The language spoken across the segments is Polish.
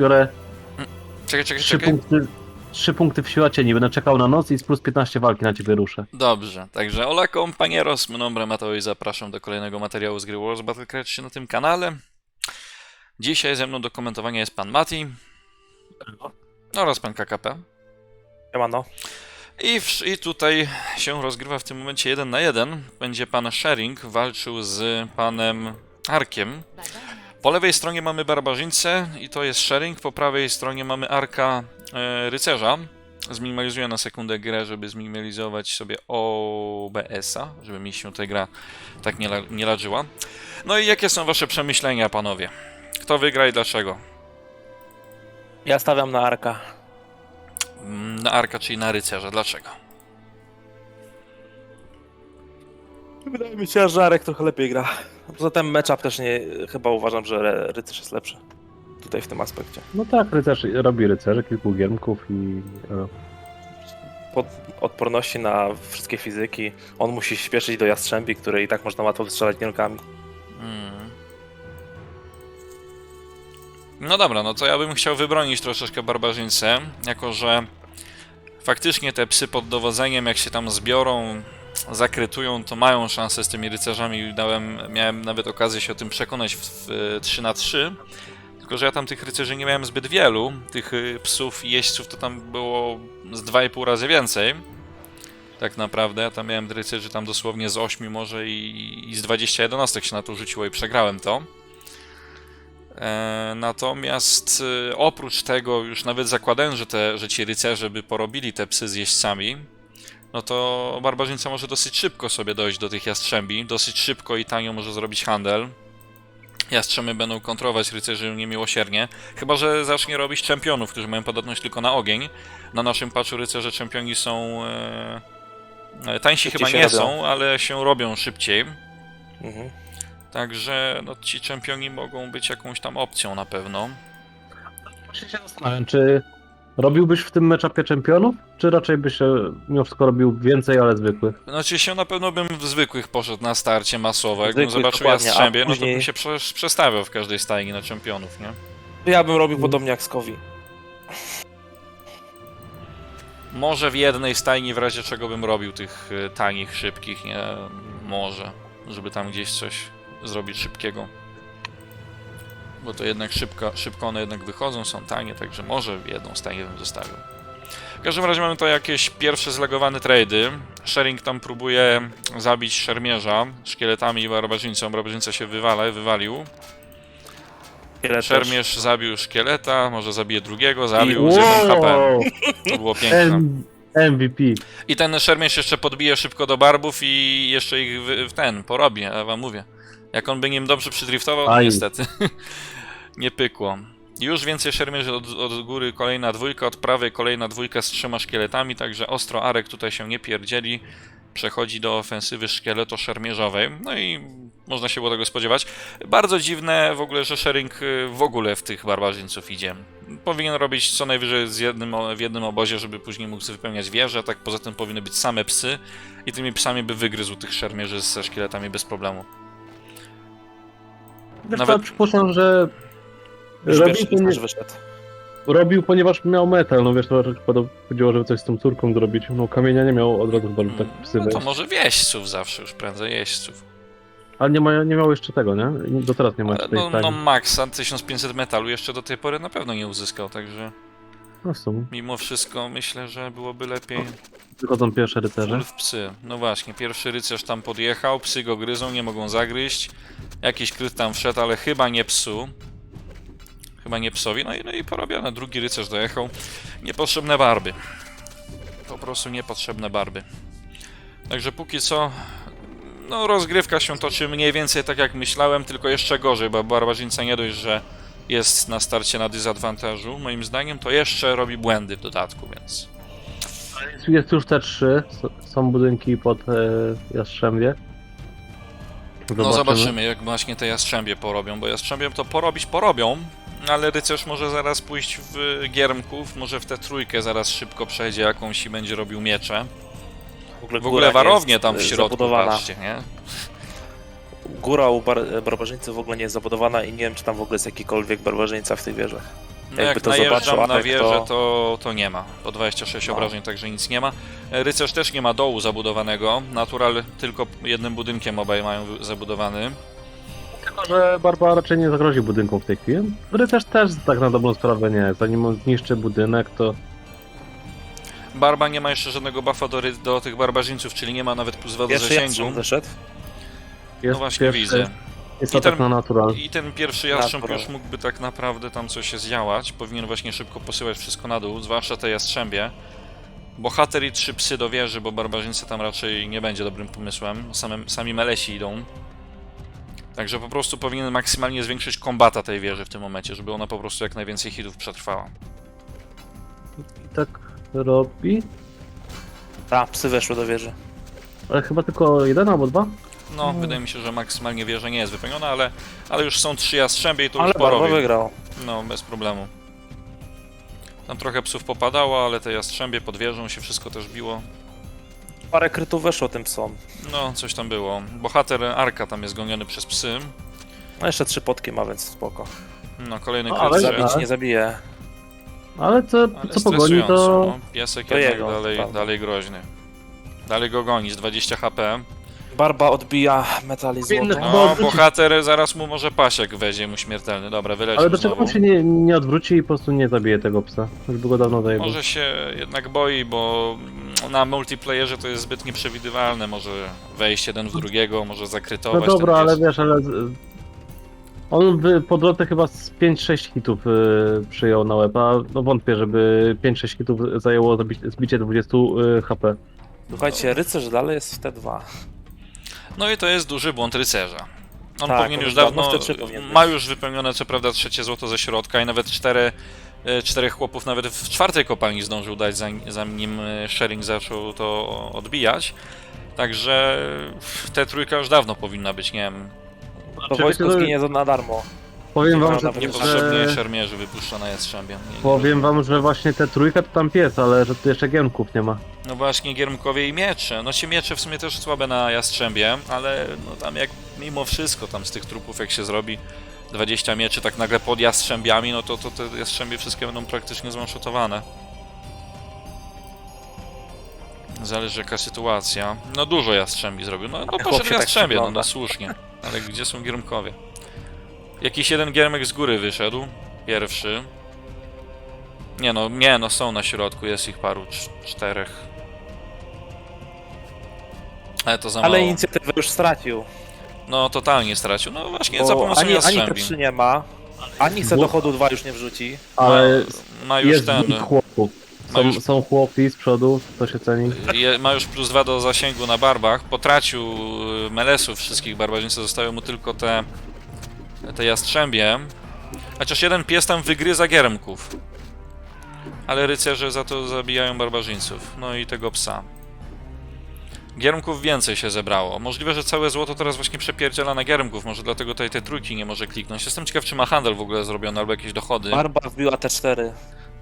biorę Czekaj, czekaj, 3 czekaj. punkty, 3 punkty w siła cieni. Będę czekał na noc i z plus 15 walki na ciebie ruszę. Dobrze, także hola compañeros, my nombre Mateo i zapraszam do kolejnego materiału z gry Wars Battlecry na tym kanale. Dzisiaj ze mną do komentowania jest pan Mati oraz pan KKP. Siemano. I, w, I tutaj się rozgrywa w tym momencie jeden na jeden. Będzie pan Sharing walczył z panem Arkiem. Po lewej stronie mamy barbarzyńcę i to jest Sharing, po prawej stronie mamy Arka e, Rycerza. Zminimalizuję na sekundę grę, żeby zminimalizować sobie OBS-a, żeby mi się ta gra tak nie, la, nie ladżyła. No i jakie są wasze przemyślenia, panowie? Kto wygra i dlaczego? Ja stawiam na Arka. Mm, Na Arka, czyli na Rycerza. Dlaczego? Wydaje mi się, że Arek trochę lepiej gra. Poza tym matchup też nie, chyba uważam, że Ry- Rycerz jest lepszy. Tutaj w tym aspekcie. No tak, rycerz robi rycerze, kilku giermków i... E, Pod odporności na wszystkie fizyki. On musi śpieszyć do Jastrzębi, który i tak można łatwo wystrzelać gierkami. Mm. No dobra, no to ja bym chciał wybronić troszeczkę barbarzyńcę, jako że faktycznie te psy pod dowodzeniem, jak się tam zbiorą, zakrytują, to mają szansę z tymi rycerzami. Dałem, miałem nawet okazję się o tym przekonać w, w 3 na 3 tylko że ja tam tych rycerzy nie miałem zbyt wielu. Tych y, psów i jeźdźców to tam było z 2,5 razy więcej. Tak naprawdę, ja tam miałem rycerzy tam dosłownie z 8 może i, i z 20 jednostek się na to rzuciło i przegrałem to. E, natomiast e, oprócz tego, już nawet zakładając, że, te, że ci rycerze by porobili te psy z jeźdźcami, no to barbarzyńca może dosyć szybko sobie dojść do tych jastrzębi, dosyć szybko i tanio może zrobić handel. Jastrzęby będą kontrolować rycerzy niemiłosiernie, chyba że zacznie robić czempionów, którzy mają podatność tylko na ogień. Na naszym patchu rycerze czempioni są... E, e, tańsi Szybciej chyba nie robią. są, ale się robią szybciej. Mhm. Także no, ci czempioni mogą być jakąś tam opcją na pewno. Właśnie się zastanawiam, czy robiłbyś w tym meczapie czempionów, czy raczej byś e, mimo wszystko robił więcej, ale zwykłych? Znaczy się na pewno bym w zwykłych poszedł na starcie masowe. Jakbym Zwykłych, zobaczył dokładnie, a Jastrzębie, no to później- bym się prze, przestawiał w każdej stajni na czempionów, nie? Ja bym robił podobnie jak Skowi. Może w jednej stajni w razie czego bym robił tych y, tanich, szybkich, nie? Może. Żeby tam gdzieś coś zrobić szybkiego. Bo to jednak szybko, szybko one jednak wychodzą, są tanie, także może w jedną stajnię bym zostawił. W każdym razie mamy to jakieś pierwsze zlegowane trady. Sharing tam próbuje zabić szermierza szkieletami i barbarzyńcą. Barbarzyńca się wywala, wywalił. Też. Szermierz zabił szkieleta, może zabije drugiego, zabił z jednym HP. Wow! To było piękne. MVP. I ten szermierz jeszcze podbije szybko do barbów i jeszcze ich w, w ten porobi, ja wam mówię. Jak on by nim dobrze przydriftował, to Aj. niestety nie pykło. Już więcej szermierzy od, od góry, kolejna dwójka, od prawej kolejna dwójka z trzema szkieletami, także ostro Arek tutaj się nie pierdzieli. Przechodzi do ofensywy szkieleto-szermierzowej, no i można się było tego spodziewać. Bardzo dziwne w ogóle, że Sharing y, w ogóle w tych barbarzyńców idzie. Powinien robić co najwyżej z jednym, w jednym obozie, żeby później mógł wypełniać wieże, tak poza tym powinny być same psy i tymi psami by wygryzł tych szermierzy ze szkieletami bez problemu. Wiesz Nawet- co, przypuszczam, że robił, wyszedł. robił, ponieważ miał metal, no wiesz, to chodziło, żeby coś z tą córką zrobić. No kamienia nie miał od razu chyba tak psy No to może wieźców zawsze już prędzej, jeźdźców. Ale nie, ma, nie miał jeszcze tego, nie? Do teraz nie ma jeszcze tej No, no Maxa 1500 metalu jeszcze do tej pory na pewno nie uzyskał, także No w sumie. mimo wszystko myślę, że byłoby lepiej Wychodzą pierwsze rycerze. full w psy. No właśnie, pierwszy rycerz tam podjechał, psy go gryzą, nie mogą zagryźć. Jakiś kryt tam wszedł, ale chyba nie psu. Chyba nie psowi, no i, no i porobione. Drugi rycerz dojechał. Niepotrzebne barby. Po prostu niepotrzebne barby. Także póki co, no rozgrywka się toczy mniej więcej tak jak myślałem, tylko jeszcze gorzej, bo barbarzyńca nie dość, że jest na starcie na dysadwantażu, moim zdaniem, to jeszcze robi błędy w dodatku, więc... Jest, jest już te trzy. S- Są budynki pod e, Jastrzębie. No zobaczymy, jak właśnie te jastrzębie porobią, bo jastrzębie to porobić porobią, ale rycerz może zaraz pójść w giermków, może w tę trójkę zaraz szybko przejdzie jakąś i będzie robił miecze. W ogóle, W góra ogóle nie warownie jest, tam w y, środku, zabudowana. patrzcie, nie? Góra u bar barbarzyńcy w ogóle nie jest zabudowana i nie wiem, czy tam w ogóle jest jakikolwiek barbarzyńca w tych wieżach. No Jakby jak to najeżdżam zobaczył na Arek, wieżę, to- to, to nie ma. Po 26 No. obrażeń, także nic nie ma. E, Rycerz też nie ma dołu zabudowanego. Natural tylko jednym budynkiem obaj mają wy- zabudowany. Tylko, że Barba raczej nie zagrozi budynkom w tej chwili. Rycerz też tak na dobrą sprawę nie. Zanim on zniszczy budynek, to Barba nie ma jeszcze żadnego buffa do, ry- do tych barbarzyńców, czyli nie ma nawet plus 2 do Pierwszy zasięgu. jastrząb wyszedł. jest No właśnie pierwszy, widzę. Jest I atak ten- na natural. I ten pierwszy jastrząb Natural. już mógłby tak naprawdę tam coś zdziałać. Powinien właśnie szybko posyłać wszystko na dół, zwłaszcza te jastrzębie. Bohater i trzy psy do wieży, bo barbarzyńcy tam raczej nie będzie dobrym pomysłem. Same, sami melesi idą. Także po prostu powinien maksymalnie zwiększyć kombata tej wieży w tym momencie, żeby ona po prostu jak najwięcej hitów przetrwała. I tak robi. Tak, psy weszły do wieży. Ale chyba tylko jeden albo dwa? No, wydaje mi się, że maksymalnie wieża nie jest wypełniona, ale, ale już są trzy jastrzębie i to Ale już Barba porobi. wygrał. No, bez problemu. Tam trochę psów popadało, ale te jastrzębie pod wieżą się wszystko też biło. Parę krytów weszło tym psom. No, coś tam było. Bohater Arka tam jest goniony przez psy. No jeszcze trzy potki ma, więc spoko. No, kolejny No, kryt. ale- że- Zabić nie zabije. Ale co, ale co pogoni, stresująco, to no. Piesek to jednak jego, dalej, prawda. dalej groźny. Dalej go goni z 20 HP. Barba odbija metali złoto. Bo No, odwróci- bohater zaraz mu może pasiek weźmie mu śmiertelny. Dobra, wyleczył Ale dlaczego znowu. on się nie, nie odwróci i po prostu nie zabije tego psa? Już by go dawno zajebał. Może się jednak boi, bo na multiplayerze to jest zbyt nieprzewidywalne. Może wejść jeden w drugiego, może No zakrytować. dobra, ten ale pies. wiesz, ale... z- On by po drodze chyba z 5-6 hitów y, przyjął na łeb, a no wątpię, żeby 5-6 hitów zajęło zabi- zbicie 20 y, HP. Słuchajcie, rycerz dalej jest w T2. No i to jest duży błąd rycerza. On Tak, powinien on już dawno dawno, w T3 powinien być. ma już wypełnione co prawda trzecie złoto ze środka i nawet cztery, e, czterech chłopów nawet w czwartej kopalni zdążył dać zanim, zanim e, Sharing zaczął to odbijać. Także te trójka już dawno powinna być, nie wiem, To wojsko zginie za- na darmo. Powiem wam, że, niepotrzebnie że szermierzy wypuszcza na Jastrzębie. Nie- powiem wam, że właśnie te trójka to tam pies, ale że tu jeszcze giermków nie ma. No właśnie, giermkowie i miecze. No ci miecze w sumie też słabe na Jastrzębie, ale no tam jak mimo wszystko tam z tych trupów jak się zrobi 20 mieczy tak nagle pod Jastrzębiami, no to, to te Jastrzębie wszystkie będą praktycznie zwanshotowane. Zależy jaka sytuacja. No dużo Jastrzębi zrobił. No, no chłop poszedł się tak Jastrzębie, no, przygląda. no słusznie. Ale gdzie są giermkowie? Jakiś jeden giermek z góry wyszedł. Pierwszy. Nie no, nie no, są na środku, jest ich paru, cz- czterech. Ale to za Ale mało. inicjatywę już stracił. No, totalnie stracił. No właśnie, Bo za pomocą ani, ani Jastrzębi. T3 nie ma, ani se dochodu 2 już nie wrzuci. Ale ma, ma już jest ten... dwóch chłopów. ma Są, już- są chłopi z przodu, to się ceni. Je, ma już plus dwa do zasięgu na barbach. Potracił y, melesów wszystkich barbarzyńców, zostały mu tylko te, te jastrzębie. Chociaż jeden pies tam wygryza giermków. Ale rycerze za to zabijają barbarzyńców. No i tego psa. Giermków więcej się zebrało. Możliwe, że całe złoto teraz właśnie przepierdziela na giermków. Może dlatego tutaj te trójki nie może kliknąć. Jestem ciekaw, czy ma handel w ogóle zrobiony, albo jakieś dochody. Barba wbiła T4.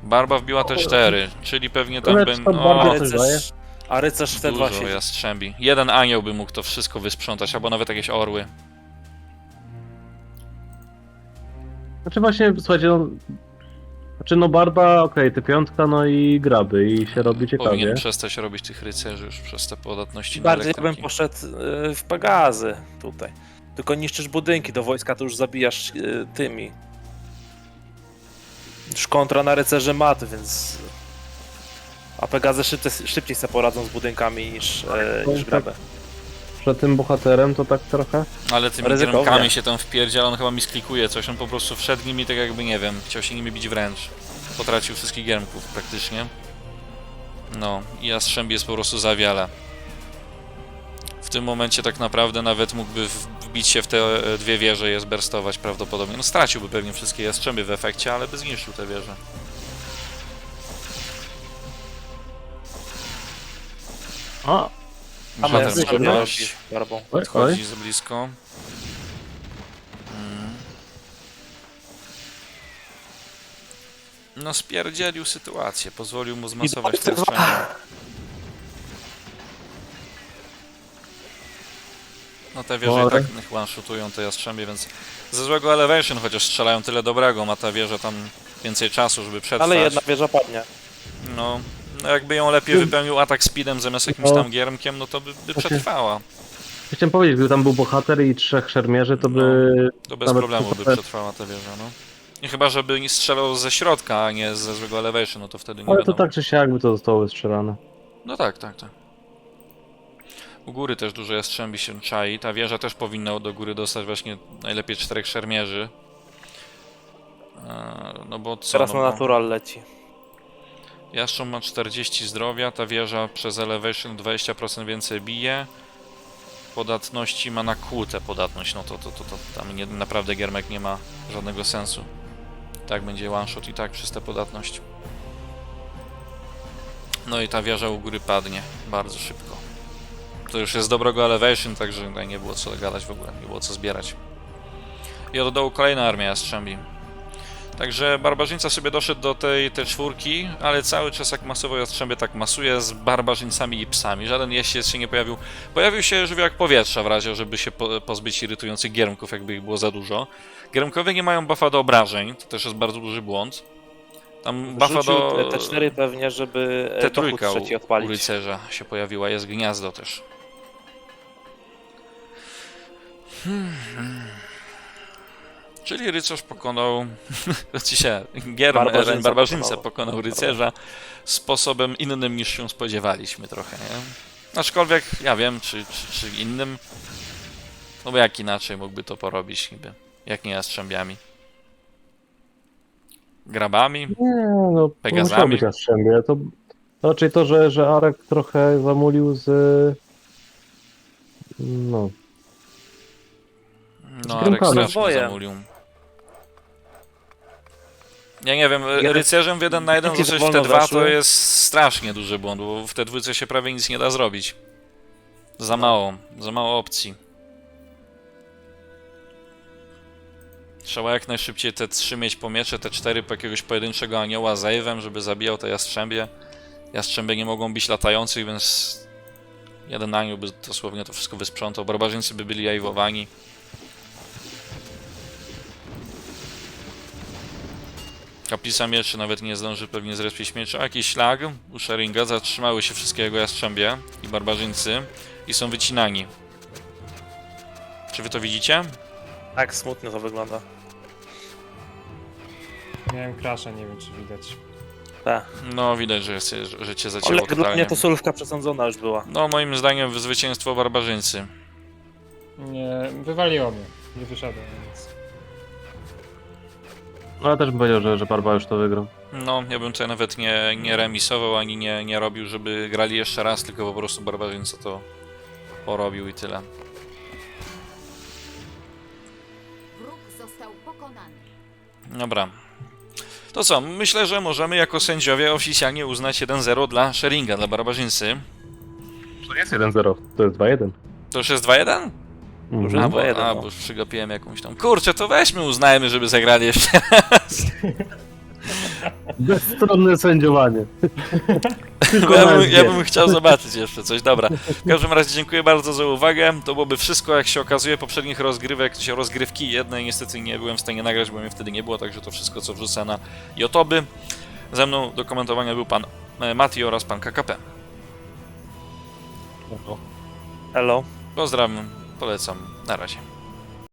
Barba wbiła te cztery, czyli pewnie tam Ale będą... to Barba A coś daje? rycerz, a rycerz w T2 Dużo siedzi. jastrzębi. Jeden anioł by mógł to wszystko wysprzątać, albo nawet jakieś orły. Znaczy właśnie, słuchajcie, no... Znaczy no Barba, okej, te piątka, no i graby i się robi ciekawie. Powinien przestać robić tych rycerzy już przez te podatności na Bardziej bym elektryki. poszedł y, w Pegazy tutaj. Tylko niszczysz budynki, do wojska to już zabijasz y, tymi. Już kontra na rycerze mat, więc... A Pegazy szybciej, szybciej sobie poradzą z budynkami niż, e, niż tak. grabę. Przed tym bohaterem to tak trochę. Ale tymi Ryzykownie. giermkami się tam wpierdziela, on chyba mi sklikuje coś, on po prostu wszedł nimi tak jakby, nie wiem, chciał się nimi bić wręcz. Potracił wszystkich giermków praktycznie. No, i Jastrzębi jest po prostu za wiele. W tym momencie tak naprawdę nawet mógłby wbić się w te e, dwie wieże i je zberstować prawdopodobnie. No straciłby pewnie wszystkie Jastrzębie w efekcie, ale by zniszczył te wieże. A, A Bohater my może jesteśmy wejść. Barbą. oj, oj. Podchodzi za blisko. Mm. No spierdzielił sytuację, pozwolił mu zmasować te strzępy. No te wieże i tak one-shotują te jastrzębie, więc ze złego elevation chociaż strzelają tyle dobrego, ma ta wieża tam więcej czasu, żeby przetrwać. Ale jedna wieża padnie. No, no jakby ją lepiej wypełnił atak speedem zamiast jakimś No. tam giermkiem, no to by, by przetrwała. Chciałem powiedzieć, gdyby tam był bohater i trzech szermierzy, to by... To bez Nawet problemu by przetrwała ta wieża, no. I chyba, żeby nie strzelał ze środka, a nie ze złego elevation, no to wtedy nie Ale to wiadomo. tak czy siak by to zostało wystrzelane. No tak, tak, tak. U góry też dużo jastrzębi się czai. Ta wieża też powinna do góry dostać właśnie najlepiej czterech szermierzy. Eee, No bo co? Teraz no na bo natural leci. Jastrząb ma 40 zdrowia, ta wieża przez elevation 20% więcej bije. Podatności ma na kłutę podatność, no to, to, to, to tam nie, naprawdę giermek nie ma żadnego sensu. Tak będzie one shot i tak przez tę podatność. No i ta wieża u góry padnie bardzo szybko. To już jest dobrego elevation, także nie było co gadać w ogóle, nie było co zbierać. I od dołu kolejna armia jastrzębi. Także barbarzyńca sobie doszedł do tej, tej czwórki, ale cały czas jak masowo jastrzębie tak masuje z barbarzyńcami i psami. Żaden jeździec się nie pojawił. Pojawił się żywiołak powietrza w razie, żeby się po, pozbyć irytujących giermków, jakby ich było za dużo. Giermkowie nie mają buffa do obrażeń, to też jest bardzo duży błąd. Tam buffa do... te, te cztery pewnie, żeby e, Te trójka trzeci u, u odpalić. rycerza się pojawiła, jest gniazdo też. Hmm. Czyli rycerz pokonał, znaczy się, Gierm, Barbarzyńca Eren Barbarzyńca pokonał. rycerza sposobem innym niż się spodziewaliśmy trochę, nie? Aczkolwiek, ja wiem, czy, czy, czy innym, no bo jak inaczej mógłby to porobić niby, jak nie jastrzębiami. Grabami? Nie, no, to Pegazami. musiał być jastrzębie. To to raczej to, że, że Arek trochę zamulił z... No, No, Z Arek strasznie zamulił. Ja nie wiem, Ja- rycerzem w 1 na 1 Jakie zacząć w wolno te 2 to weszły? jest strasznie duży błąd, bo w te dwójce się prawie nic nie da zrobić. Za mało, za mało opcji. Trzeba jak najszybciej te trzy mieć po miecze, te cztery po jakiegoś pojedynczego anioła z Eivem, żeby zabijał te jastrzębie. Jastrzębie nie mogą bić latających, więc jeden anioł by dosłownie to wszystko wysprzątał. Barbarzyńcy by byli jajwowani. Kaplica mieczy nawet nie zdąży pewnie zrespić miecza. A Jakiś ślag u Sharinga, zatrzymały się wszystkie jego jastrzębie i barbarzyńcy i są wycinani. Czy wy to widzicie? Tak smutno to wygląda. Miałem crasha, nie wiem czy widać. Tak. No widać, że, jest, że cię zacięło Ale dla totalnie. mnie to solówka przesądzona już była. No moim zdaniem zwycięstwo barbarzyńcy. Nie, wywaliło mnie. Nie wyszedłem, więc... ale też bym powiedział, że, że Barba już to wygrał. No, ja bym tutaj nawet nie, nie remisował, ani nie, nie robił, żeby grali jeszcze raz, tylko po prostu barbarzyńca to porobił i tyle. Wróg został pokonany. Dobra. To co, myślę, że możemy jako sędziowie oficjalnie uznać 1-0 dla Sheringa, dla barbarzyńcy. To jest 1-0, to jest 2-1. To już jest 2-1? Dobrze. A, No, bo, 2-1, a, no. bo już przygapiłem jakąś tam. Kurczę, to weźmy, uznajmy, żeby zagrali jeszcze raz. Bezstronne sędziowanie. Ja, bym, ja bym chciał zobaczyć jeszcze coś. Dobra. W każdym razie dziękuję bardzo za uwagę. To byłoby wszystko, jak się okazuje, poprzednich rozgrywek, czy rozgrywki jednej niestety nie byłem w stanie nagrać, bo mnie wtedy nie było, także to wszystko, co wrzucę na Jotoby. Ze mną do komentowania był pan e, Mati oraz pan KKP. Hello. Pozdrawiam, polecam. Na razie.